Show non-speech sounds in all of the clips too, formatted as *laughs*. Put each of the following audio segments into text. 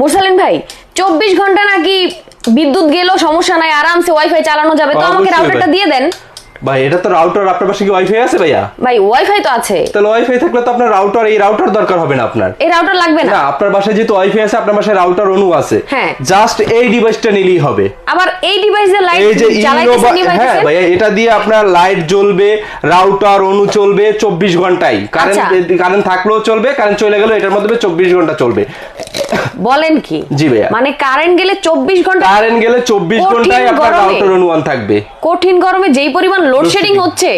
মুরসালিন ভাই চব্বিশ ঘণ্টা নাকি বিদ্যুৎ গেলেও সমস্যা নাই আরামসে ওয়াইফাই চালানো যাবে। তো আমাকে রাউটারটা দিয়ে দেন। ভাই এটা তো রাউটার আপনার পাশে কি ওয়াইফাই আছে ভাইয়া? ভাই ওয়াইফাই তো আছে। তাহলে ওয়াইফাই থাকলে তো আপনার রাউটার এই রাউটার দরকার হবে না আপনার। এই রাউটার লাগবে না। না আপনার বাসায় যেহেতু ওয়াইফাই আছে আপনার বাসায় রাউটার অনু আছে। হ্যাঁ। জাস্ট এই ডিভাইসটা নিলেই হবে। আবার এই ডিভাইসের লাইট এই যে হ্যাঁ ভাইয়া এটা দিয়ে আপনার লাইট জ্বলবে রাউটার অনু চলবে চব্বিশ ঘন্টায়। কারেন্ট আচ্ছা। কারেন্ট থাকলেও চলবে কারেন্ট চলে গেলেও এটার মধ্যে চব্বিশ ঘণ্টা চলবে। বলেন কি? জি ভাইয়া। মানে কারেন্ট গেলে চব্বিশ ঘণ্টা কারেন্ট গেলে চব্বিশ কঠিন ঘন্টায় আপনার। রাউটার অনু অন থাকবে। কঠিন গরমে যেই পরিমাণ লোডশেডিং হচ্ছে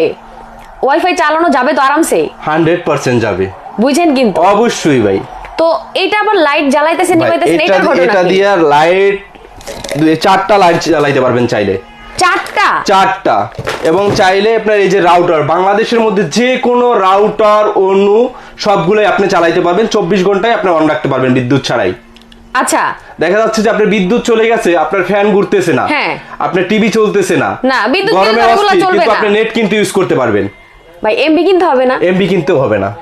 ওয়াইফাই চালানো যাবে তো আরামসে? হান্ড্রেড পার্সেন্ট যাবে। বুঝছেন কিন্তু। অবশ্যই ভাই। তো এটা আবার লাইট জ্বালাইতেছে ভাই, নিভাইতেছে এটা ঘটনা এটা দিয়ে লাইট চারটা লাইট জ্বালাইতে পারবেন চাইলে। চারটা? চারটা। এবং চাইলে আপনার এই যে রাউটার বাংলাদেশের মধ্যে যে কোনো রাউটার অনু সবগুলোই আপনি চালাইতে পারবেন। চব্বিশ ঘন্টায় আপনি অন রাখতে পারবেন বিদ্যুৎ ছাড়াই। আচ্ছা। দেখা যাচ্ছে যে আপনার বিদ্যুৎ চলে গেছে আপনার ফ্যান ঘুরতেছে না। হ্যাঁ। আপনার টিভি চলতেছে না। না, বিদ্যুৎ কিন্তু আপনি নেট কিন্তু ইউজ করতে পারবেন। ভাই এমবি কিনতে হবে না। এমবি কিনতেও হবে না।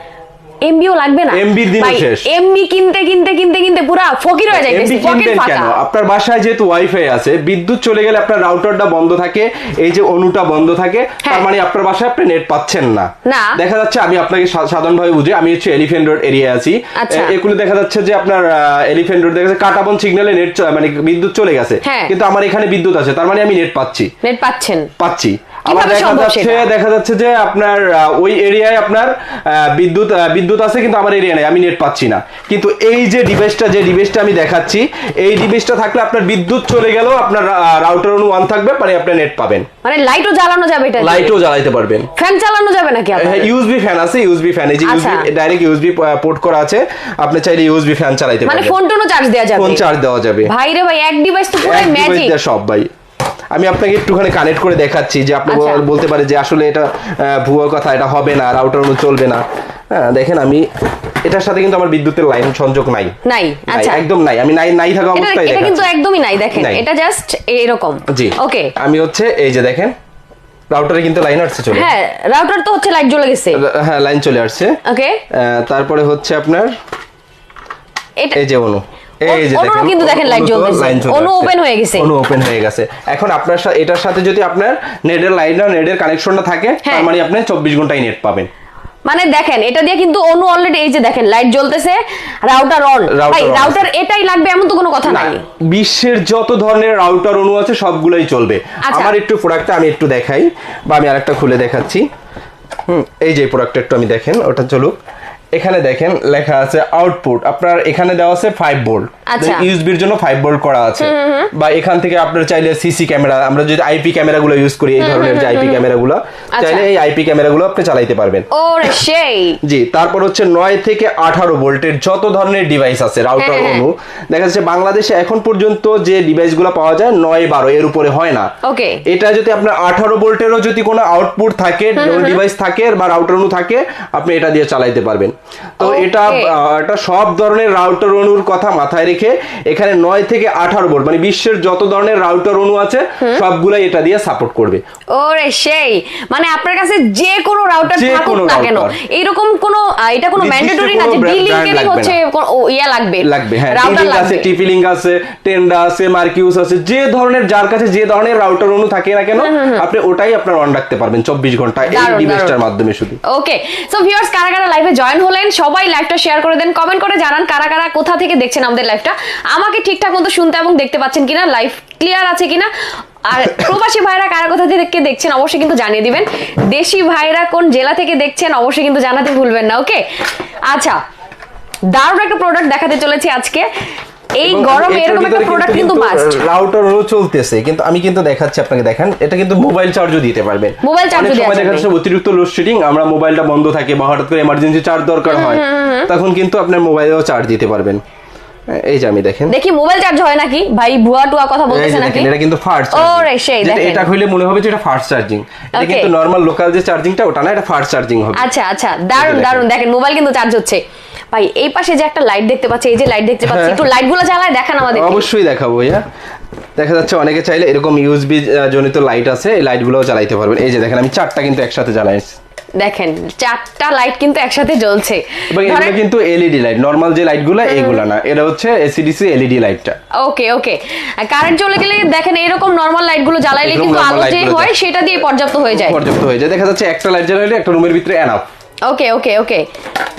এমবিও লাগবে না দিনও ভাই শেষ। এমবি কিনতে কিনতে কিনতে কিনতে পুরা ফকির হয়ে এমবি কিনবেন ফাঁকা কেন আপনার বাসায় যেহেতু ওয়াইফাই আছে বিদ্যুৎ চলে গেলে আপনার রাউটারটা বন্ধ থাকে এই যে অনুটা বন্ধ থাকে তার হ্যাঁ। মানে আপনার বাসায় আপনি নেট পাচ্ছেন না। দেখা যাচ্ছে আমি আপনাকে সাধারণভাবে বুঝি আমি হচ্ছে এলিফেন্ট রোড এরিয়া আছি আচ্ছা। এগুলো দেখা যাচ্ছে যে আপনার এলিফেন্ট রোড দেখা যাচ্ছে কাটাবন সিগন্যালে নেট মানে বিদ্যুৎ চলে গেছে হ্যাঁ। কিন্তু আমার এখানে বিদ্যুৎ আছে তার মানে আমি নেট পাচ্ছি নেট পাচ্ছেন পাচ্ছি আবার দেখা যাচ্ছে দেখা যাচ্ছে যে আপনার ওই এরিয়ায় আপনার বিদ্যুৎ বিদ্যুৎ আছে কিন্তু আমার এরিয়া নেই আমি নেট পাচ্ছি না। কিন্তু এই যে ডিভাইসটা যে ডিভাইসটা আমি দেখাচ্ছি এই ডিভাইসটা থাকলে আপনার বিদ্যুৎ চলে গেলেও আপনার রাউটার অনু অন থাকবে মানে আপনি নেট পাবেন। মানে লাইটও জ্বালানো যাবে এটা লাইটও জ্বালাইতে পারবেন। ফ্যান চালানো যাবে নাকি আবার ইউএসবি ফ্যান আছে ইউএসবি ফ্যান এই যে। ইউএসবি ডাইরেক্ট ইউএসবি পোর্ট করা আছে আপনি চাইলে ইউএসবি ফ্যান চালাইতে মানে পারবেন। ফোন টোনও চার্জ দেওয়া যাবে? ফোন চার্জ দেওয়া যাবে। ভাই রে ভাই এক ডিভাইস তো পুরো ম্যাজিক সব ভাই। আমি আপনাকে একটুখানি কানেক্ট করে দেখাচ্ছি যে আপনি আচ্ছা। বলতে পারে যে আসলে এটা ভুয়ো কথা এটা হবে না রাউটার চলবে না। হ্যাঁ দেখেন আমি এটার সাথে কিন্তু আমার বিদ্যুতের লাইন সংযোগ নাই। নাই আচ্ছা। একদম নাই। আমি নাই নাই থাকা অবস্থায় এটা কিন্তু একদমই নাই দেখেন। এটা জাস্ট এরকম। জি। ওকে আমি হচ্ছে এই যে দেখেন রাউটারে কিন্তু লাইন আসছে চলে। হ্যাঁ রাউটার তো হচ্ছে লাইট জ্বলে গেছে। হ্যাঁ লাইন চলে আসছে। ওকে তারপরে হচ্ছে আপনার এই যে অনু। এই যে অনুরও কিন্তু দেখেন light জ্বলতেছে। অনু open হয়ে গেছে। অনু ওপেন হয়ে গেছে। এখন আপনার সা- এটার সাথে যদি আপনার নেটের লাইন আর নেটের কানেকশনটা থাকে হ্যাঁ। তার মানে আপনি চব্বিশ ঘন্টায় নেট পাবেন। মানে দেখেন এটা দিয়ে কিন্তু অনু অলরেডি এই যে দেখেন লাইট জ্বলতেছে রাউটার অন ভাই রাউটার এটাই লাগবে এমন তো কোনো কথা নাই। বিশ্বের যত ধরনের রাউটার অনু আছে সবগুলোই চলবে। আচ্ছা। আমার একটু প্রোডাক্টটা আমি একটু দেখাই বা আমি আরেকটা খুলে দেখাচ্ছি। হুম এই যে প্রোডাক্টটা একটু আমি দেখেন ওটা চলুক। এখানে দেখেন লেখা আছে আউটপুট আপনার এখানে দেওয়া আছে ফাইভ আচ্ছা। ইউএসবির জন্য ফাইভ বোল্ট করা আছে। বা এখান থেকে আপনার চাইলে সিসি ক্যামেরা আমরা যদি আইপি ক্যামেরাগুলো ইউজ করি এই ধরনের যে আইপি ক্যামেরাগুলো আচ্ছা। চাইলে এই আইপি ক্যামেরাগুলো আপনি চালাইতে পারবেন। ওরে সেই। জি তারপর হচ্ছে নয় থেকে আঠারো ভোল্টের যত ধরনের ডিভাইস আছে রাউটার হ্যাঁ, হ্যাঁ। অনু দেখা যাচ্ছে বাংলাদেশে এখন পর্যন্ত যে ডিভাইসগুলো পাওয়া যায় নয় বারো এর উপরে হয় না। ওকে। এটা যদি আপনার আঠারো ভোল্টেরও যদি কোনো আউটপুট থাকে ডিভাইস থাকে বা রাউটার অনু থাকে আপনি এটা দিয়ে চালাইতে পারবেন। তো এটা এটা সব ধরনের রাউটার অনুর কথা মাথায় রেখে এখানে নয় থেকে আঠারো ভোল্ট মানে বিশ্বের যত ধরনের রাউটার অনু আছে সবগুলাই এটা দিয়ে সাপোর্ট করবে। ওরে সেই! মানে আপনার কাছে যে কোনো রাউটার থাকুক না কেন। এইরকম কোনো এটা কোনো ম্যান্ডেটরি না যে হচ্ছে ইয়া লাগবে। লাগবে হ্যাঁ রাউটার আছে টিপি আছে টেন্ডা আছে মার্কিউস আছে যে ধরনের যার কাছে যে ধরনের রাউটার অনু থাকে না কেন আপনি ওটাই আপনার অন রাখতে পারবেন চব্বিশ ঘণ্টা এই ডিভাইসটার মাধ্যমে শুধু। ওকে সো ভিউয়ার্স কারা কারা লাইভে জয়েন হলেন সবাই লাইভটা শেয়ার করে দেন কমেন্ট করে জানান কারা কারা কোথা থেকে দেখছেন আমাদের লাইভটা আমাকে ঠিকঠাক মতো শুনতে এবং দেখতে পাচ্ছেন কিনা লাইভ ক্লিয়ার আছে কিনা। আর *laughs* প্রবাসী ভাইরা কারা কোথা থেকে দেখছেন অবশ্যই কিন্তু জানিয়ে দিবেন। দেশি ভাইরা কোন জেলা থেকে দেখছেন অবশ্যই কিন্তু জানাতে ভুলবেন না ওকে আচ্ছা দারুণ একটা প্রোডাক্ট দেখাতে চলেছি আজকে। এই গরমে এরকম একটা প্রোডাক্ট কিন্তু মাস্ট রাউটার অনু চলতেছে কিন্তু আমি কিন্তু দেখাচ্ছি আপনাকে দেখেন। এটা কিন্তু মোবাইল চার্জও দিতে পারবেন মোবাইল charge ও অনেক দেওয়া সময় দেখা যাবে। যাচ্ছে অতিরিক্ত আমরা মোবাইলটা বন্ধ থাকে বা হঠাৎ করে এমার্জেন্সি চার্জ দরকার হয়। তখন কিন্তু আপনার মোবাইলেও চার্জ দিতে পারবেন। এই যে আমি দেখেন। দেখি মোবাইল চার্জ হয় নাকি? ভাই ভুয়া টুয়া কথা বলতেছে নাকি? এটা কিন্তু ফাস্ট ওরে সেই দেখেন। এটা হইলে মনে হবে যে এটা ফাস্ট চার্জিং এটা কিন্তু নরমাল লোকাল যে চার্জিংটা ওটা না এটা ফার্স্ট চার্জিং হবে। আচ্ছা আচ্ছা দারুণ দারুণ দেখেন। মোবাইল কিন্তু চার্জ হচ্ছে। ভাই এই পাশে যে একটা লাইট দেখতে পাচ্ছি এই যে লাইট দেখতে পাচ্ছি হ্যাঁ। একটু লাইটগুলো জ্বালায় দেখান আমাদের অবশ্যই দেখাবো ভাইয়া দেখা যাচ্ছে অনেকে চাইলে এরকম ইউএসবি জনিত লাইট আছে এই লাইট গুলোও জ্বালাইতে পারবেন। এই যে দেখেন আমি চারটা কিন্তু একসাথে জ্বালাই দেখেন চারটা লাইট কিন্তু একসাথে জ্বলছে। এগুলো কিন্তু এলইডি লাইট নর্মাল যে লাইটগুলো এগুলো না। এটা হচ্ছে এসিডিসি এলইডি লাইটটা ওকে ওকে কারেন্ট চলে গেলে দেখেন এরকম নর্মাল লাইটগুলো জ্বালাইলে কিন্তু আলো যে হয় সেটা দিয়ে পর্যাপ্ত হয়ে যায়। পর্যাপ্ত হয়ে যায়। দেখা যাচ্ছে একটা লাইট জ্বালাইলে একটা রুমের ভিতরে এনাফ ওকে ওকে ওকে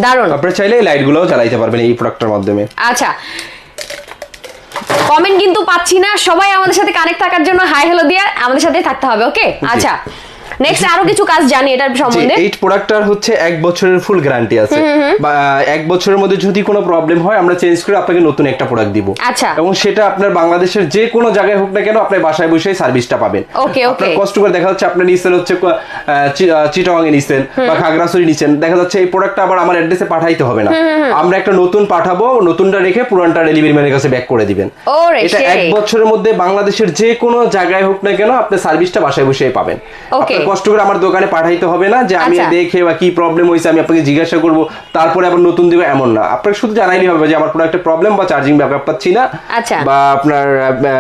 দারুণ আপনারা চাইলে লাইটগুলোও চালাইতে পারবেন এই প্রোডাক্টের মাধ্যমে। আচ্ছা কমেন্ট কিন্তু পাচ্ছি না। সবাই আমাদের সাথে কানেক্ট থাকার জন্য হাই হ্যালো দিয়ে আমাদের সাথে থাকতে হবে ওকে আচ্ছা নেক্সট আরও কিছু কাজ জানি এটার সম্বন্ধে। এই প্রোডাক্টটার হচ্ছে এক বছরের ফুল গ্যারান্টি আছে। বা এক বছরের মধ্যে যদি কোনো প্রবলেম হয় আমরা চেঞ্জ করে আপনাকে নতুন একটা প্রোডাক্ট দিব। আচ্ছা। এবং সেটা আপনার বাংলাদেশের যে কোনো জায়গায় হোক না কেন আপনি বাসায় বসেই সার্ভিসটা পাবেন। Okay. আপনার কষ্ট করে দেখা যাচ্ছে আপনার নিছেন হচ্ছে চিটং এ নিছেন বা খাগড়াছড়ি নিছেন। দেখা যাচ্ছে এই প্রোডাক্টটা আবার আমার অ্যাড্রেসে পাঠাইতে হবে না। আমরা একটা নতুন পাঠাবো নতুনটা রেখে পুরানটা ডেলিভারি ম্যানের কাছে ব্যাক করে দিবেন। এটা এক বছরের মধ্যে বাংলাদেশের যে কোনো জায়গায় হোক না কেন আপনি সার্ভিসটা বাসায় বসেই পাবেন। Okay. কষ্ট করে আমার দোকানে পাঠাইতে হবে না যে আমি আচ্ছা। দেখে বা কি প্রবলেম হয়েছে আমি আপনাকে জিজ্ঞাসা করব। তারপরে আবার নতুন দিব এমন না। আপনাকে শুধু জানাইলেই হবে যে আমার কোনো একটা প্রবলেম বা চার্জিং ব্যাকআপ পাচ্ছি না আচ্ছা। বা আপনার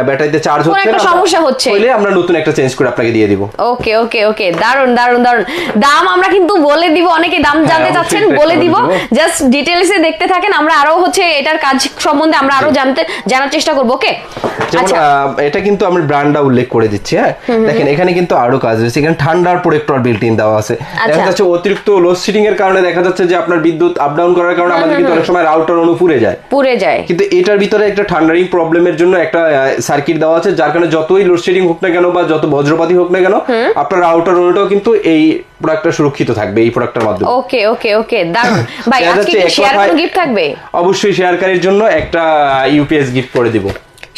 ব্যাটারিতে চার্জ হচ্ছে একটা না সমস্যা হচ্ছে। হইলে আমরা নতুন একটা চেঞ্জ করে আপনাকে দিয়ে দিব। ওকে ওকে ওকে। দারুণ দারুণ দারুণ দাম আমরা কিন্তু বলে দিব অনেকে দাম জানতে চাচ্ছেন বলে দিব। জাস্ট ডিটেলসে দেখতে থাকেন আমরা আরও হচ্ছে এটার কাজ সম্বন্ধে আমরা আরও জানতে জানার চেষ্টা করব ওকে? আচ্ছা। এটা কিন্তু আমি ব্র্যান্ডটা উল্লেখ করে দিচ্ছি হ্যাঁ? দেখেন এখানে কিন্তু আরও কাজ রয়েছে। এখানে ঠান্ডার প্রোটেক্টর বিল্ট ইন দেওয়া আছে। আচ্ছা। দেখা যাচ্ছে অতিরিক্ত লোডশেডিং এর কারণে দেখা যাচ্ছে যে আপনার বিদ্যুৎ আপ ডাউন করার কারণে আমাদের কিন্তু অনেক সময় রাউটার অনু পুড়ে যায়। পুড়ে যায়। কিন্তু এটার ভিতরে একটা ঠান্ডারিং প্রবলেমের জন্য একটা সার্কিট দেওয়া আছে যার কারণে যতই লোডশেডিং হোক না কেন বা যত বজ্রপাতি হোক না কেন আপনার রাউটার অনুটাও কিন্তু এই প্রোডাক্টটা সুরক্ষিত থাকবে এই প্রোডাক্টের মাধ্যমে। ওকে ওকে ওকে দারুণ ভাই আজকে কি শেয়ার গিফট থাকবে? অবশ্যই শেয়ারকারীর জন্য একটা ইউপিএস গিফট করে দিব।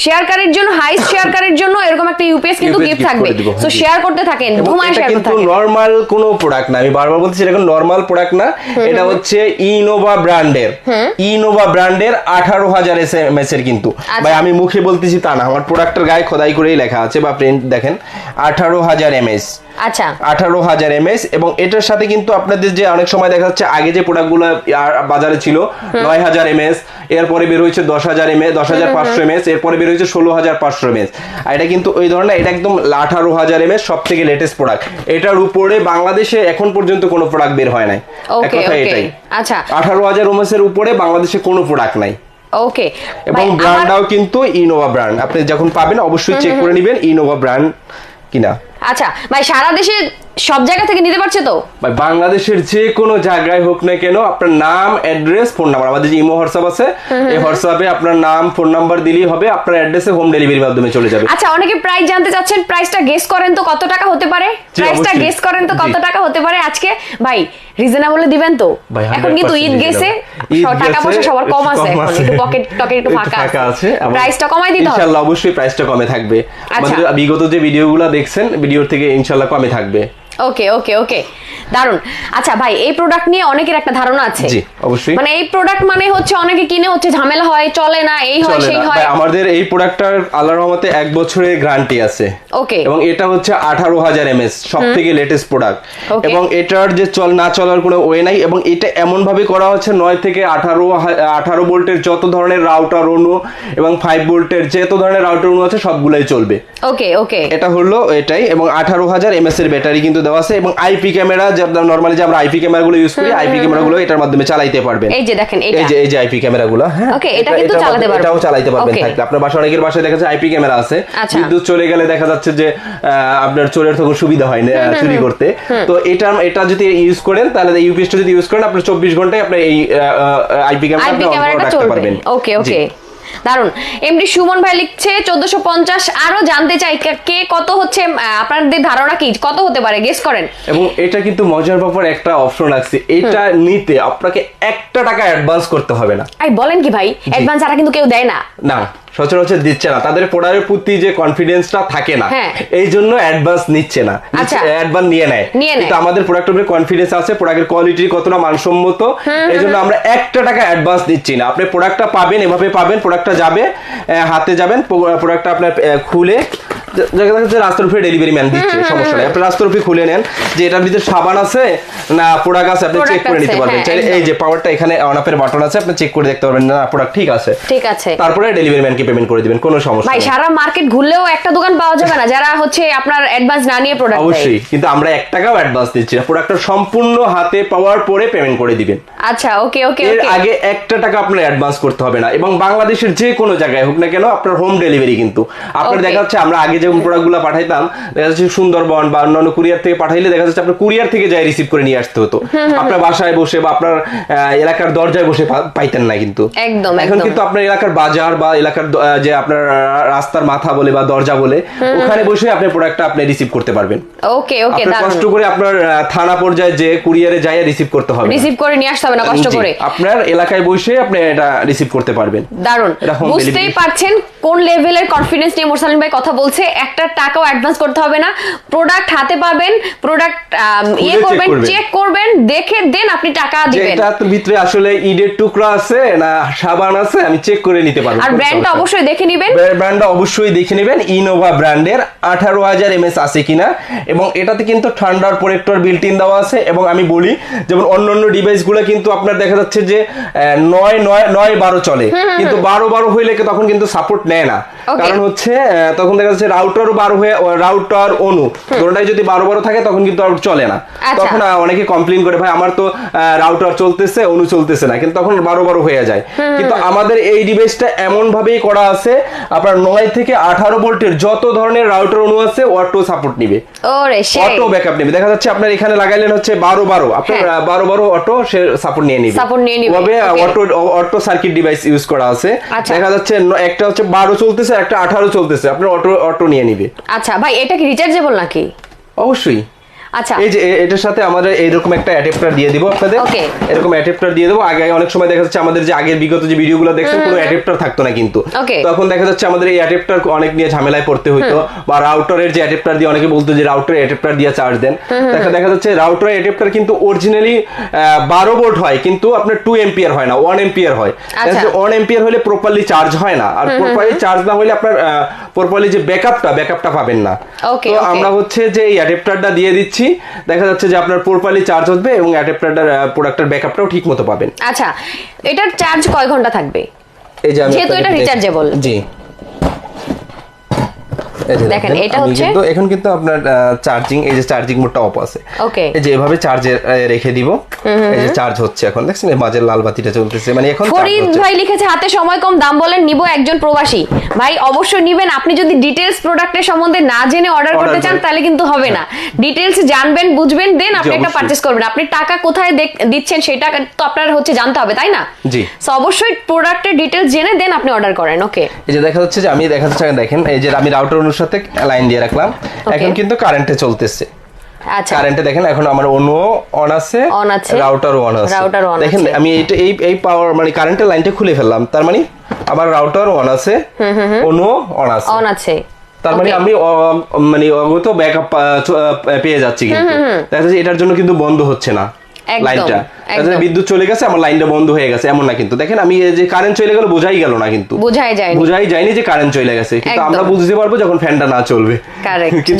শেয়ারকারীর জন্য হাই শেয়ারকারীর *laughs* জন্য এরকম একটা ইউপিএস কিন্তু গিফট থাকবে। সো শেয়ার করতে থাকেন ঘুমায় শেয়ার করতে কিন্তু থাকেন। নর্মাল কোনো প্রোডাক্ট না। আমি বারবার বলতেছি এটা নর্মাল প্রোডাক্ট না। এটা হচ্ছে ইনোভা ব্র্যান্ডের ইনোভা ব্র্যান্ডের আঠারো হাজার এস এম এস এর কিন্তু। আচ্ছা। ভাই আমি মুখে বলতেছি তা না। আমার প্রোডাক্টের গায়ে খোদাই করেই লেখা আছে বা প্রিন্ট দেখেন আঠারো হাজার এমএস আচ্ছা। আঠারো হাজার এমএস এবং এটার সাথে কিন্তু আপনাদের যে অনেক সময় দেখা যাচ্ছে আগে যে প্রোডাক্টগুলো বাজারে ছিল নয় হাজার এমএস এরপরে বের হয়েছে দশ হাজার এমএস দশ হাজার পাঁচশো এমএস এরপরে বের হয়েছে ষোলো হাজার পাঁচশো এমএস আর এটা কিন্তু ওই ধরনের এটা একদম আঠারো হাজার এমএস সব থেকে লেটেস্ট প্রোডাক্ট এটার উপরে বাংলাদেশে এখন পর্যন্ত কোনো প্রোডাক্ট বের হয় নাই। এক কথা এটাই। আচ্ছা। আঠারো হাজার ওমেস এর উপরে বাংলাদেশে কোনো প্রোডাক্ট নাই। ওকে এবং ব্র্যান্ডটাও কিন্তু ইনোভা ব্র্যান্ড আপনি যখন পাবেন অবশ্যই চেক করে নেবেন ইনোভা ব্র্যান্ড কিনা। আচ্ছা ভাই সারা দেশে সব জায়গা থেকে নিতে পারছে তো? ভাই বাংলাদেশের যে কোনো জায়গায় হোক না কেন আপনার নাম অ্যাড্রেস ফোন নাম্বার আমাদের যে ইমো হোয়াটসঅ্যাপ আছে এই হোয়াটসঅ্যাপে আপনার নাম ফোন নাম্বার দিলেই হবে আপনার অ্যাড্রেসে হোম ডেলিভারির মাধ্যমে চলে যাবে। আচ্ছা অনেকে প্রাইস জানতে চাচ্ছেন প্রাইসটা গেস করেন তো কত টাকা হতে পারে? প্রাইসটা। গেস করেন তো কত টাকা হতে পারে আজকে? ভাই রিজনেবলে দিবেন তো? এখন কিন্তু ঈদ গেছে টাকা পয়সা সবার কম আছে এখন একটু পকেট টকেট একটু ফাঁকা আছে। প্রাইসটা কমাই দিতে হবে। ইনশাআল্লাহ অবশ্যই প্রাইসটা কমে থাকবে। আচ্ছা। আমাদের বিগত যে ভিডিওগুলো দেখছেন ভিডিওর থেকে ইনশাআল্লাহ কমে থাকবে। ওকে ওকে ওকে দারুণ আচ্ছা ভাই এই প্রোডাক্ট নিয়ে অনেকের একটা ধারণা আছে। জি, অবশ্যই। মানে এই প্রোডাক্ট মানে হচ্ছে অনেকে কিনে হচ্ছে ঝামেলা হয় চলে না এই হয় সেই। হয়। ভাই, আমাদের এই প্রোডাক্টটার আল্লাহর রহমতে এক বছরের গ্যারান্টি আছে। ওকে এবং এটা হচ্ছে আঠারো হাজার এমএস সব থেকে লেটেস্ট প্রোডাক্ট এবং এটার যে চল না চলার কোনো ওয়ে নাই এবং এটা এমন ভাবে করা হচ্ছে নয় থেকে আঠারো আঠারো ভোল্টের যত ধরনের রাউটার অনু এবং ফাইভ ভোল্টের যত ধরনের রাউটার অনু আছে সবগুলাই চলবে। ওকে ওকে এটা হলো এটাই এবং আঠারো হাজার এমএস এর ব্যাটারি কিন্তু দেওয়া আছে এবং আইপি ক্যামেরা নর্মালি যে আমরা আইপি ক্যামেরাগুলো ইউজ করি আইপি ক্যামেরাগুলো এটার মাধ্যমে চালাইতে পারবেন। এই যে দেখেন এই যে এই যে আইপি ক্যামেরাগুলো হ্যাঁ? Okay, এটা কিন্তু চালাতে পারবেন। এটাও পারবেন. থাকলে। আপনার বাসা অনেকের বাসায় দেখা যাচ্ছে আইপি ক্যামেরা আছে। আচ্ছা। বিদ্যুৎ চলে গেলে দেখা যাচ্ছে যে আপনার চোরের তখন সুবিধা হয় না চুরি করতে। তো এটা এটা যদি ইউজ করেন তাহলে ইউপিএসটা যদি ইউজ করেন আপনি চব্বিশ ঘন্টায় আপনি এই আইপি ক্যামেরা রাখতে পারবেন। ওকে ওকে দারুণ এমডি সুমন ভাই লিখছে চোদ্দশো পঞ্চাশ আরও জানতে চাই কে- কত হচ্ছে আপনাদের ধারণা কি? কত হতে পারে? গেস করেন। এবং এটা কিন্তু মজার ব্যাপার একটা অপশন আছে এটা নিতে আপনাকে একটা টাকা অ্যাডভান্স করতে হবে না। আই বলেন কি ভাই? অ্যাডভান্স ছাড়া কিন্তু কেউ দেয় না। না। সচরাচর দিচ্ছে না। তাদের প্রোডাক্টের প্রতি যে কনফিডেন্সটা থাকে না হ্যাঁ। এই জন্য অ্যাডভান্স নিচ্ছে না। আচ্ছা। অ্যাডভান্স নিয়ে নেয়। নিয়ে কিন্তু আমাদের প্রোডাক্টের উপরে কনফিডেন্স আছে প্রোডাক্টের কোয়ালিটি কতটা মানসম্মত এই জন্য আমরা একটা টাকা অ্যাডভান্স দিচ্ছি না। আপনি প্রোডাক্টটা পাবেন এভাবে পাবেন প্রোডাক্টটা যাবে হাতে যাবেন প্রোডাক্টটা আপনার খুলে দেখা যাচ্ছে ডেলিভারি ম্যান দিচ্ছে সমস্যা নেই। আপনি খুলে নেন যে এটার ভিতরে সাবান আছে না প্রোডাক্ট আছে আপনি চেক করে নিতে পারবেন। হ্যাঁ, চাইলে এই যে পাওয়ারটা এখানে অন অফের বাটন আছে আপনি চেক করে দেখতে পারবেন না প্রোডাক্ট ঠিক আছে। ঠিক আছে। তারপরে ডেলিভারি ম্যানকে পেমেন্ট করে দিবেন কোনো সমস্যা ভাই সারা মার্কেট ঘুরলেও একটা দোকান পাওয়া যাবে না যারা হচ্ছে আপনার অ্যাডভান্স না নিয়ে প্রোডাক্ট অবশ্যই কিন্তু আমরা টাকাও অ্যাডভান্স দিচ্ছি না। প্রোডাক্টটা সম্পূর্ণ হাতে পাওয়ার পরে পেমেন্ট করে দিবেন। আচ্ছা ওকে ওকে এর আগে একটা টাকা আপনার অ্যাডভান্স করতে হবে না। এবং বাংলাদেশের যে কোনো জায়গায় হোক না কেন আপনার হোম ডেলিভারি কিন্তু। আপনার দেখা যাচ্ছে আমরা আগে যেমন প্রোডাক্টগুলো পাঠাইতাম দেখা যাচ্ছে সুন্দরবন বা অন্যান্য কুরিয়ার থেকে পাঠাইলে দেখা যাচ্ছে আপনার কুরিয়ার থেকে যাই রিসিভ করে নিয়ে আসতে হতো। আপনার বাসায় বসে বা আপনার এলাকার দরজায় বসে পাইতেন না কিন্তু। একদম, এখন কিন্তু আপনার এলাকার বাজার বা এলাকার যে আপনার রাস্তার মাথা বলে বা দরজা বলে ওখানে বসে আপনি প্রোডাক্টটা আপনি রিসিভ করতে পারবেন। ওকে ওকে দারুণ কষ্ট করে আপনার থানা পর্যায়ে যে কুরিয়ারে যাই রিসিভ করতে হবে। রিসিভ করে নিয়ে আসতে হবে না কষ্ট করে। আপনার এলাকায় বসে আপনি এটা রিসিভ করতে পারবেন। দারুণ বুঝতেই পারছেন কোন লেভেলের কনফিডেন্স নিয়ে মোরসালিন ভাই কথা বলছে। একটা টাকাও অ্যাডভান্স করতে হবে না। প্রোডাক্ট হাতে পাবেন প্রোডাক্ট ইয়ে করবেন। চেক করবেন দেখে দেন আপনি টাকা দিবেন। এটার ভিতরে আসলে ইডের টুকরা আছে না সাবান আছে আমি চেক করে নিতে পারব। আর ব্র্যান্ডটা অবশ্যই দেখে নেবেন। ব্র্যান্ডটা অবশ্যই দেখে নেবেন। ইনোভা ব্র্যান্ডের আঠারো হাজার এমএস আছে কিনা। এবং এটাতে কিন্তু ঠান্ডার প্রোটেক্টর বিল্ট ইন দেওয়া আছে। এবং আমি বলি যেমন অন্য অন্য ডিভাইসগুলো কিন্তু আপনার দেখা যাচ্ছে যে নয় নয় নয় বারো চলে। কিন্তু বারো বারো হইলে তখন কিন্তু সাপোর্ট নেয় না। কারণ হচ্ছে তখন দেখা যাচ্ছে রাউটারও বারো হয়ে রাউটার অনু। দুটোটাই যদি বারো বারো থাকে তখন কিন্তু আর চলে না। আচ্ছা। তখন অনেকে কমপ্লেন করে ভাই আমার তো রাউটার চলতেছে অনু চলতেছে না। কিন্তু তখন বারো বারো হয়ে যায়। কিন্তু আমাদের এই ডিভাইসটা এমন ভাবেই করা আছে আপনার নয় থেকে আঠারো ভোল্টের যত ধরনের রাউটার অনু আছে অটো সাপোর্ট নিবে। অটো ব্যাকআপ নেবে। দেখা যাচ্ছে আপনার এখানে লাগাইলেন হচ্ছে বারো বারো। আপনার হ্যাঁ। বারো বারো অটো সে সাপোর্ট নিয়ে নিবে। Okay. Auto auto circuit device use করা আছে। আচ্ছা। দেখা যাচ্ছে একটা হচ্ছে বারো চলতেছে একটা আঠারো চলতেছে। আপনার অটো অটো নিয়ে নিবে। আচ্ছা ভাই এটা কি রিচার্জেবল নাকি? অবশ্যই। আচ্ছা। এই যে এটার সাথে আমাদের এইরকম একটা অ্যাডাপ্টার দিয়ে দিব আপনাদের. এরকম অ্যাডাপ্টার দিয়ে দেবো। আগে অনেক সময় দেখা যাচ্ছে আমাদের যে আগের বিগত যে ভিডিওগুলো দেখছেন কোনো অ্যাডাপ্টার থাকতো না কিন্তু। তখন দেখা যাচ্ছে আমাদের এই অ্যাডাপ্টার অনেক নিয়ে ঝামেলায় পড়তে হইতো। বা রাউটারের যে অ্যাডাপ্টার দিয়ে অনেকে বলতো যে রাউটার অ্যাডাপ্টার দিয়ে চার্জ দেন। দেখা দেখা যাচ্ছে রাউটার অ্যাডাপ্টার কিন্তু অরিজিনালি বারো ভোল্ট হয় কিন্তু আপনার টু এম্পিয়ার হয় না ওয়ান এম্পিয়ার হয়। আচ্ছা। ওয়ান এম্পিয়ার হলে প্রপারলি চার্জ হয় না। আর প্রপারলি চার্জ না হলে আপনার প্রপারলি যে ব্যাকআপটা ব্যাকআপটা পাবেন না। তো আমরা হচ্ছে যে এই অ্যাডাপ্টারটা দিয়ে দিচ্ছি। দেখা যাচ্ছে যে আপনার প্রপারলি চার্জ হবে এবং অ্যাডাপ্টারটার প্রোডাক্টের ব্যাকআপটাও ঠিক মতো পাবেন। আচ্ছা এটার চার্জ কয় ঘণ্টা থাকবে? এই যে আমি যেহেতু এটা রিচার্জেবল। জি। দেখেন, এটা হচ্ছে- কিন্তু এখন কিন্তু আপনার চার্জিং এই যে চার্জিং মোডটা অফ আছে। Okay. এই যে এভাবে চার্জে রেখে দিব। এই যে চার্জ হচ্ছে এখন দেখছেন? এই মাঝের লাল বাতিটা চলতেছে। মানে এখন ফরিদ ভাই লিখেছে হাতে সময় কম দাম বলেন নিব একজন প্রবাসী। ভাই অবশ্যই নিবেন। আপনি যদি ডিটেলস প্রোডাক্টের সম্বন্ধে না জেনে অর্ডার করতে চান তাহলে কিন্তু হবে না। ডিটেলস জানবেন বুঝবেন দেন আপনি একটা। পারচেজ করবেন। আপনি টাকা কোথায় দিচ্ছেন সেটা তো আপনার হচ্ছে জানতে হবে তাই না? জি। সো অবশ্যই প্রোডাক্টের ডিটেলস জেনে দেন আপনি অর্ডার করেন। ওকে এই যে দেখা যাচ্ছে যে আমি দেখা যাচ্ছে দেখেন এই যে আমি রাউটার অনুর সাথে লাইন দিয়ে রাখলাম। এখন কিন্তু কারেন্টে চলতেছে। আচ্ছা। কারেন্টে দেখেন এখন আমার অনু অন আছে। রাউটার অন আছে। দেখেন আমি এইটা এই এই পাওয়ার মানে কারেন্টের লাইনটা খুলে ফেললাম। তার মানে আমার রাউটার অন আছে অনু অন আছে। অন আছে। তার মানে আমি মানে অগত ব্যাকআপ পেয়ে যাচ্ছি কিন্তু। দেখা যাচ্ছে এটার জন্য কিন্তু বন্ধ হচ্ছে না। লাইনটা। যাচ্ছে একদম। বিদ্যুৎ চলে গেছে আমার লাইনটা বন্ধ হয়ে গেছে এমন না কিন্তু। দেখেন আমি যে কারেন্ট চলে গেল বোঝাই গেল না কিন্তু। বোঝাই যায়নি। বোঝাই যায়নি যে কারেন্ট চলে গেছে। কিন্তু আমরা বুঝতে পারব যখন ফ্যানটা না চলবে।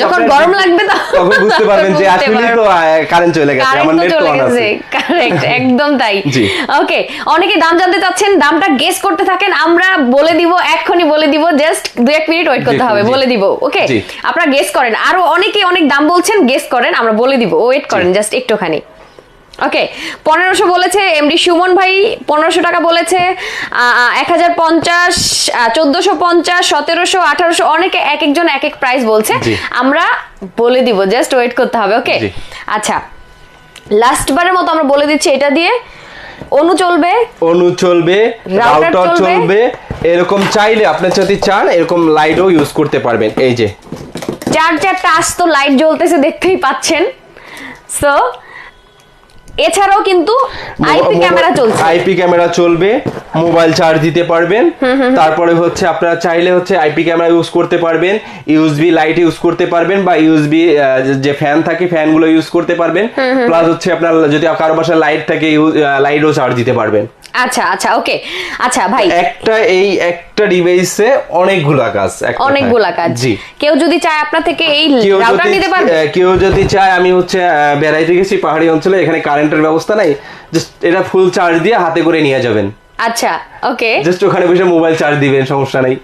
যখন গরম লাগবে তখন বুঝতে পারবেন যে আসলে তো কারেন্ট চলে গেছে আমার নেট অন আছে। কারেক্ট একদম তাই। ওকে অনেকে দাম জানতে চাচ্ছেন দামটা গেস করতে থাকেন আমরা বলে দিব এক্ষুনি বলে দিব জাস্ট দু এক মিনিট ওয়েট করতে হবে বলে দিব ওকে আপনারা গেস করেন। আরও অনেকে অনেক দাম বলছেন গেস করেন আমরা বলে দিব ওয়েট করেন জাস্ট একটুখানি। ওকে পনেরোশো বলেছে এমডি সুমন ভাই পনেরোশো টাকা বলেছে এক হাজার পঞ্চাশ চোদ্দশো পঞ্চাশ সতেরোশো আঠারোশো অনেকে এক একজন এক এক প্রাইস বলছে। আমরা বলে দিব জাস্ট ওয়েট করতে হবে ওকে আচ্ছা লাস্ট বারের মতো আমরা বলে দিচ্ছি এটা দিয়ে। অনু চলবে। অনু চলবে রাউটার চলবে। এরকম চাইলে আপনি যদি চান এরকম লাইটও ইউজ করতে পারবেন। এই যে। চার চারটা আস্ত লাইট জ্বলতেছে দেখতেই পাচ্ছেন। সো এছাড়াও কিন্তু আইপি ক্যামেরা চলছে। আইপি ক্যামেরা চলবে মোবাইল চার্জ দিতে পারবেন। তারপরে হচ্ছে আপনারা চাইলে হচ্ছে আইপি ক্যামেরা ইউজ করতে পারবেন ইউএসবি লাইট ইউজ করতে পারবেন বা ইউএসবি যে ফ্যান থাকে ফ্যানগুলো ইউজ করতে পারবেন। প্লাস হচ্ছে আপনার যদি কারও বাসায় লাইট থাকে লাইটও চার্জ দিতে পারবেন। আচ্ছা আচ্ছা ওকে আচ্ছা ভাই। একটা এই একটা একটা ডিভাইসে অনেকগুলা কাজ অনেকগুলা কাজ। জি। কেউ যদি চায় আপনার থেকে এই রাউটার নিতে পারবে? কেউ যদি চায় আমি হচ্ছে বেড়াইতে গেছি পাহাড়ি অঞ্চলে এখানে কারেন্টের ব্যবস্থা নাই জাস্ট এটা ফুল চার্জ দিয়ে হাতে করে নিয়ে যাবেন। আচ্ছা ওকে। জাস্ট ওখানে বসে মোবাইল চার্জ দিবেন সমস্যা নাই।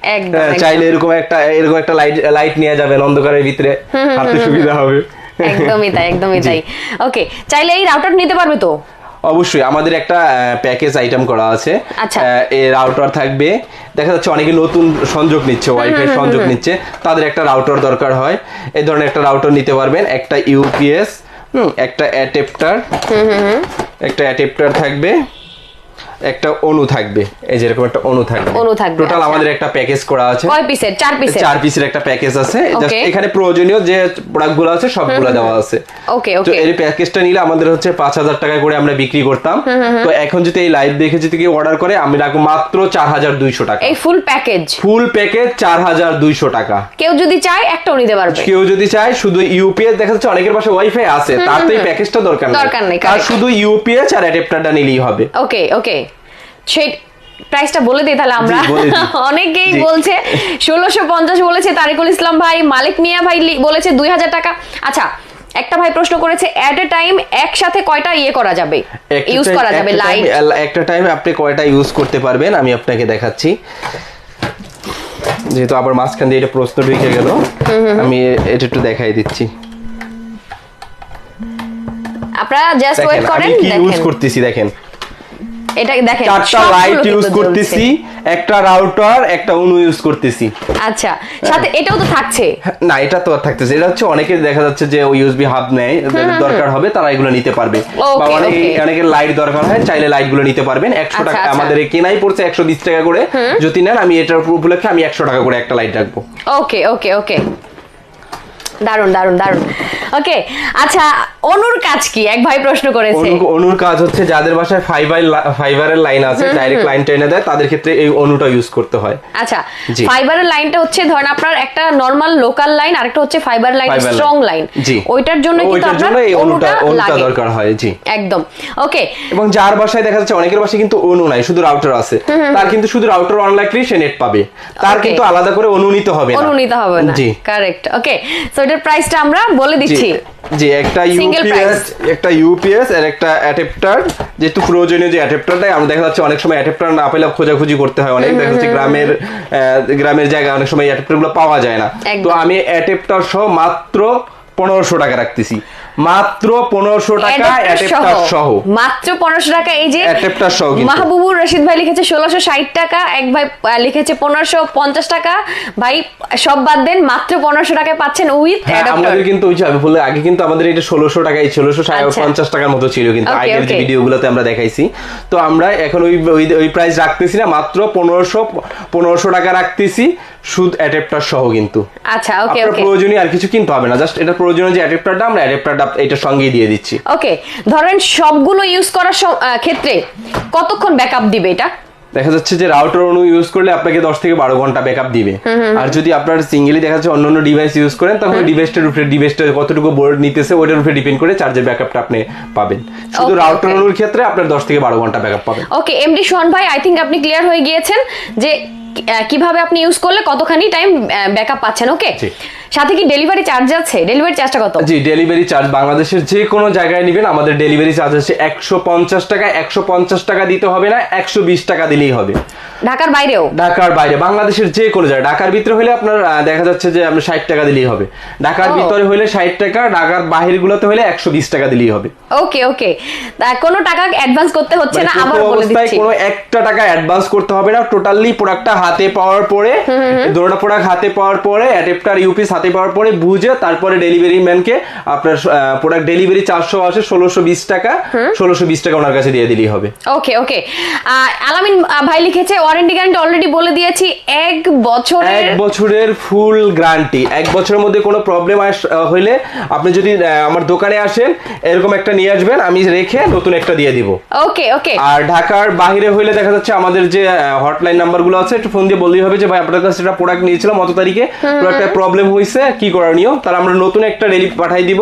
চাইলে এরকম একটা এরকম একটা লাইট লাইট নিয়ে যাবেন অন্ধকারের ভিতরে হাতে সুবিধা হবে। একদমই তাই একদমই তাই। ওকে চাইলে এই রাউটার নিতে পারবে তো? অবশ্যই আমাদের একটা প্যাকেজ আইটেম করা আছে। এ এর রাউটার থাকবে। দেখা যাচ্ছে অনেকে নতুন সংযোগ নিচ্ছে ওয়াইফাই সংযোগ নিচ্ছে। তাদের একটা রাউটার দরকার হয়। এই ধরনের একটা রাউটার নিতে পারবেন। একটা ইউপিএস একটা অ্যাডাপ্টার একটা অ্যাডাপ্টার থাকবে। একটা অনু থাকবে। এই যেরকম একটা অনু থাকবে। অনু থাকবে, টোটাল আচ্ছা। আমাদের একটা প্যাকেজ করা আছে। কয় পিসের চার পিসের চার পিসের একটা প্যাকেজ আছে। জাস্ট এখানে প্রয়োজনীয় যে প্রোডাক্টগুলো আছে সবগুলো দেওয়া আছে। ওকে ওকে তো এই প্যাকেজটা নিলে আমাদের হচ্ছে পাঁচ হাজার টাকা করে আমরা বিক্রি করতাম। তো এখন যদি এই লাইভ দেখে যদি কেউ অর্ডার করে আমি রাখব মাত্র চার হাজার দুইশো টাকা। এই ফুল প্যাকেজ ফুল প্যাকেজ চার হাজার দুইশো টাকা। কেউ যদি চায় একটাও নিতে পারবে। কেউ যদি চায় শুধু ইউপিএস দেখা যাচ্ছে অনেকের পাশে ওয়াইফাই আছে। তার তো এই প্যাকেজটা দরকার নেই। দরকার নেই. শুধু ইউপিএস আর অ্যাডাপ্টারটা নিলেই হবে। ওকে ওকে সেই প্রাইসটা বলে দিই তাহলে আমরা। অনেকেই বলছে ষোলোশো পঞ্চাশ বলেছে তারিকুল ইসলাম ভাই মালিক মিয়া ভাই বলেছে দুই হাজার টাকা। আচ্ছা একটা ভাই প্রশ্ন করেছে এট এ টাইম একসাথে কয়টা ইয়ে করা যাবে? ইউজ করা যাবে লাইট একটা টাইমে আপনি কয়টা ইউজ করতে পারবেন আমি আপনাকে দেখাচ্ছি। যেহেতু আবার মাঝখান দিয়ে এটা প্রশ্ন ঢুকে গেল আমি এটা একটু দেখাই দিচ্ছি। আপনারা জাস্ট ওয়েট করেন কি ইউজ করতেছি দেখেন। এটা দেখেন চারটা লাইট ইউজ করতেছি একটা রাউটার একটা অনু ইউজ করতেছি। আচ্ছা সাথে এটাও তো থাকছে? না এটা তো থাকতেছে এটা হচ্ছে অনেকে দেখা যাচ্ছে যে ইউএসবি হাব নেয় দরকার হবে তারা এগুলো নিতে পারবে। বা অনেকে অনেকের লাইট দরকার হয় চাইলে লাইটগুলো নিতে পারবেন। একশো আচ্ছা, টাকা আচ্ছা। আমাদের কেনাই পড়ছে একশো বিশ টাকা করে। যদি নেন আমি এটার উপলক্ষে আমি একশো টাকা করে একটা লাইট রাখব। ওকে ওকে ওকে দারুণ দারুণ দারুণ ওকে আচ্ছা অনুর কাজ কি? এক ভাই প্রশ্ন করেছে। অনুর কাজ হচ্ছে যাদের বাসায় ফাইবার ফাইবারের লাইন আছে ডাইরেক্ট লাইন টেনে দেয় তাদের ক্ষেত্রে এই অনুটা ইউজ করতে হয়। আচ্ছা ফাইবারের লাইনটা হচ্ছে ধরেন আপনার একটা নরমাল লোকাল লাইন আরেকটা হচ্ছে ফাইবার লাইন স্ট্রং লাইন ওইটার জন্য কিন্তু আপনার অনুটা অনুটা দরকার হয় জি। একদম। ওকে এবং যার বাসায় দেখা যাচ্ছে অনেকের বাসায় কিন্তু অনু নাই শুধু রাউটার আছে। তার কিন্তু শুধু রাউটার অন লাগলেই সে নেট পাবে। তার কিন্তু আলাদা করে অনু নিতে হবে অনু নিতে হবে না। জি। কারেক্ট ওকে সো এটার প্রাইসটা আমরা বলে দিচ্ছি। জি, জি একটা ইউপিএস একটা ইউপিএস আর একটা অ্যাডাপ্টার যেহেতু প্রয়োজনীয় যে অ্যাডাপ্টারটাই আমরা দেখা যাচ্ছে অনেক সময় অ্যাডাপ্টার না পেলে খোঁজাখুঁজি করতে হয় অনেক। দেখা যাচ্ছে গ্রামের গ্রামের জায়গায় অনেক সময় অ্যাডাপ্টারগুলো পাওয়া যায় না। তো আমি অ্যাডাপ্টার সহ মাত্র পনেরোশো টাকা রাখতেছি। মাত্র পনেরোশো টাকা অ্যাডাপ্টার সহ। মাত্র টাকা। এই যে Adapter সহ মাহবুবুর রশিদ ভাই লিখেছে ষোলোশো ষাট টাকা এক ভাই লিখেছে পনেরোশো পঞ্চাশ টাকা। ভাই সব বাদ দেন মাত্র টাকায় পাচ্ছেন উইথ হ্যাঁ, আমাদের কিন্তু ওই যে আমি বলে আগে কিন্তু আমাদের এটা আচ্ছা। পঞ্চাশ টাকার মতো ছিল কিন্তু আগের যে ভিডিওগুলোতে আমরা দেখাইছি। তো আমরা এখন ওই ওই- ওই প্রাইস রাখতেছি না মাত্র পনেরোশো পনেরোশো টাকা রাখতেছি। সুদ অ্যাডাপ্টার সহ কিন্তু। আচ্ছা ওকে ওকে প্রয়োজনীয় আর কিছু কিনতে হবে না জাস্ট এটা প্রয়োজনীয় যে অ্যাডাপ্টারটা আমরা অ্যাডাপ্টারটা এটার সঙ্গেই দিয়ে দিচ্ছি। ওকে ধরেন সবগুলো ইউজ করার ক্ষেত্রে কতক্ষণ ব্যাকআপ দিবে এটা? দেখা যাচ্ছে যে রাউটার অনু ইউজ করলে আপনাকে দশ থেকে বারো ঘণ্টা ব্যাকআপ দিবে। আর যদি আপনার সিঙ্গেলি দেখা যাচ্ছে অন্য অন্য ডিভাইস ইউজ করেন তখন ডিভাইসটার উপরে ডিভাইসটা কতটুকু বোর্ড নিতেছে ওইটার উপরে ডিপেন্ড করে চার্জের ব্যাকআপটা আপনি পাবেন। শুধু রাউটার অনুর ক্ষেত্রে আপনার দশ থেকে বারো ঘণ্টা ব্যাকআপ পাবেন। ওকে এমডি সোহান ভাই আই থিঙ্ক আপনি ক্লিয়ার হয়ে গিয়েছেন যে কীভাবে আপনি ইউজ করলে কতখানি টাইম ব্যাকআপ পাচ্ছেন ওকে। সাথে কি ডেলিভারি চার্জ আছে? ডেলিভারি চার্জটা কত? জি ডেলিভারি চার্জ বাংলাদেশের যে কোনো জায়গায় নেবেন আমাদের ডেলিভারি চার্জ হচ্ছে একশো পঞ্চাশ টাকা একশো পঞ্চাশ টাকা দিতে হবে না একশো বিশ টাকা দিলেই হবে। ঢাকার বাইরেও? ঢাকার বাইরে বাংলাদেশের যে কোনো জায়গায়। ঢাকার ভিতরে হলে আপনার দেখা যাচ্ছে যে আপনি ষাট টাকা দিলেই হবে। ঢাকার ভিতরে হলে ষাট টাকা ঢাকার বাহির গুলোতে হলে একশো বিশ টাকা দিলেই হবে। ওকে ওকে কোনো টাকা অ্যাডভান্স করতে হচ্ছে না মানে আবার বলে দিচ্ছি। কোনো একটা টাকা অ্যাডভান্স করতে হবে না টোটালি প্রোডাক্টটা হাতে পাওয়ার পরে দুটোটা প্রোডাক্ট হাতে পাওয়ার পরে অ্যাডাপ্টার ইউপিস হাতে পাওয়ার পরে বুঝে তারপরে ডেলিভারি ম্যানকে আপনার প্রোডাক্ট ডেলিভারি চারশো আসে ষোলোশো বিশ টাকা ষোলোশো বিশ টাকা ওনার কাছে দিয়ে দিলেই হবে। ওকে ওকে আলামিন ভাই লিখেছে ওয়ারেন্টি গ্যারান্টি অলরেডি বলে দিয়েছি এক বছরের এক বছরের ফুল গ্যারান্টি এক বছরের মধ্যে কোনো প্রবলেম হইলে আপনি যদি আমার দোকানে আসেন এরকম একটা নিয়ে আসবেন আমি রেখে নতুন একটা দিয়ে দিব। ওকে ওকে আর ঢাকার বাইরে হইলে দেখা যাচ্ছে আমাদের যে হটলাইন নাম্বারগুলো আছে একটু ফোন দিয়ে বললেই হবে যে ভাই আপনার কাছে একটা প্রোডাক্ট নিয়েছিলাম অত তারিখে প্রোডাক্টের প্রবলেম হয়েছে হয়েছে কি করণীয় তাহলে আমরা নতুন একটা ডেলি পাঠাই দিব।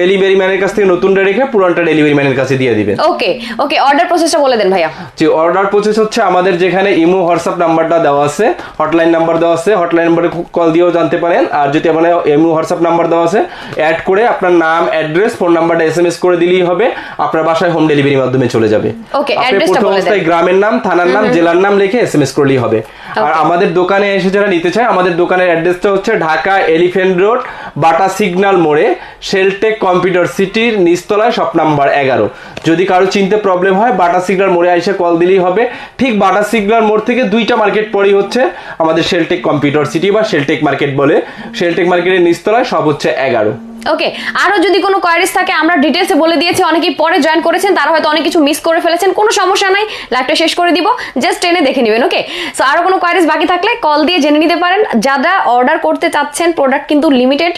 ডেলিভারি ম্যানের কাছ থেকে নতুনটা রেখে পুরানটা ডেলিভারি ম্যানের কাছে দিয়ে দিবেন। ওকে ওকে অর্ডার প্রসেসটা বলে দেন ভাইয়া। যে অর্ডার প্রসেস হচ্ছে আমাদের যেখানে ইমো হোয়াটসঅ্যাপ নাম্বারটা দেওয়া আছে। হটলাইন নাম্বার দেওয়া আছে। হটলাইন নাম্বারে কল দিয়েও জানতে পারেন। আর যদি আপনার ইমো হোয়াটসঅ্যাপ নাম্বার দেওয়া আছে অ্যাড করে আপনার নাম অ্যাড্রেস ফোন নাম্বারটা এস এম এস করে দিলেই হবে। আপনার বাসায় হোম ডেলিভারির মাধ্যমে চলে যাবে। Okay, আপনি address টা প্রথম বলে দেন। গ্রামের নাম থানার নাম জেলার নাম লিখে এস এম এস করলেই হবে। আর আমাদের দোকানে এসে যারা নিতে চায় আমাদের দোকানের অ্যাড্রেসটা হচ্ছে Dhaka elephant road Bata signal মোড়ে শেলটেক কম্পিউটার সিটির নিচতলায় শপ নাম্বার এগারো। যদি কারও চিনতে প্রবলেম হয় বাটা সিগনাল মোড়ে এসে কল দিলেই হবে। ঠিক বাটা সিগনাল মোড় থেকে দুইটা মার্কেট পরেই হচ্ছে আমাদের শেলটেক কম্পিউটার সিটি বা শেলটেক মার্কেট বলে। শেলটেক মার্কেটের নিচতলায় সব হচ্ছে এগারো। ওকে আরও যদি কোনো কোয়ারিজ থাকে, আমরা ডিটেলসে বলে দিয়েছি, অনেকেই পরে জয়েন করেছেন, তারা হয়তো অনেক কিছু মিস করে ফেলেছেন, কোনো সমস্যা নাই লাইভটা শেষ করে দিব জাস্ট টেনে দেখে নেবেন ওকে সো আরও কোনো কোয়ারিজ বাকি থাকলে কল দিয়ে জেনে নিতে পারেন, যারা অর্ডার করতে চাচ্ছেন প্রোডাক্ট কিন্তু লিমিটেড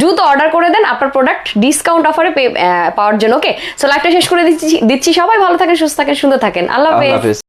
দ্রুত অর্ডার করে দেন আপনার প্রোডাক্ট ডিসকাউন্ট অফারে পাওয়ার জন্য ওকে সো লাইভটা শেষ করে দিচ্ছি দিচ্ছি সবাই, ভালো থাকেন, সুস্থ থাকেন, সুন্দর থাকেন আল্লাহ হাফেজ।